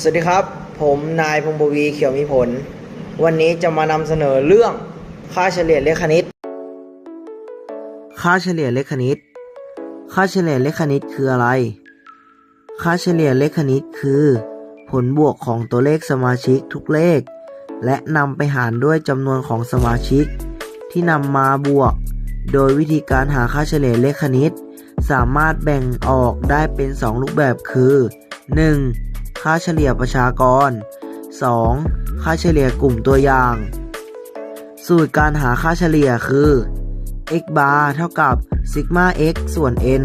สวัสดีครับ ผมนายพงบวีเขียวมีผล วันนี้จะมานำเสนอเรื่องค่าเฉลี่ยเลขคณิต ค่าเฉลี่ยเลขคณิต ค่าเฉลี่ยเลขคณิตคืออะไร ค่าเฉลี่ยเลขคณิตคือ ผลบวกของตัวเลขสมาชิกทุกเลข และนำไปหารด้วยจำนวนของสมาชิก ที่นำมาบวก โดยวิธีการหาค่าเฉลี่ยเลขคณิต สามารถแบ่งออกได้เป็น 2 รูปแบบคือ 1. ค่าเฉลี่ยประชากร 2. ค่าเฉลี่ยกลุ่มตัวอย่าง สูตรการหาค่าเฉลี่ยคือ x bar เท่ากับซิกมา x ส่วน n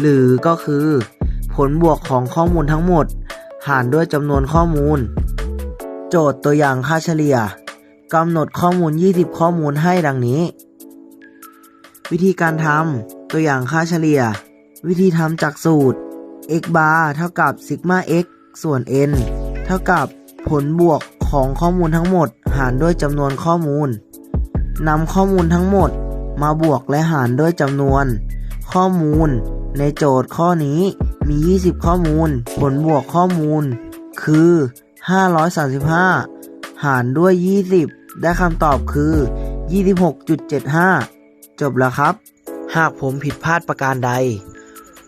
หรือก็คือ ผลบวกของข้อมูลทั้งหมด หารด้วยจำนวนข้อมูล โจทย์ตัวอย่างค่าเฉลี่ยกำหนดข้อมูล 20 ข้อมูลให้ดังนี้ วิธีการทำตัวอย่างค่าเฉลี่ย วิธีทำจากสูตร x bar เท่ากับซิกมา x ส่วน n เท่ากับผลบวกของข้อมูลทั้งหมด หารด้วยจำนวนข้อมูลนำข้อมูลทั้งหมดมาบวกและหารด้วยจำนวน ข้อมูล ในโจทย์ข้อนี้มี 20 ข้อมูล ผลบวกข้อมูล คือ 535 หารด้วย 20 ได้คำตอบคือ 26.75 จบแล้วครับ หากผมผิดพลาดประการใด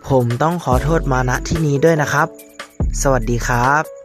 ผมต้องขอโทษมาณที่นี้ด้วยนะครับ สวัสดีครับ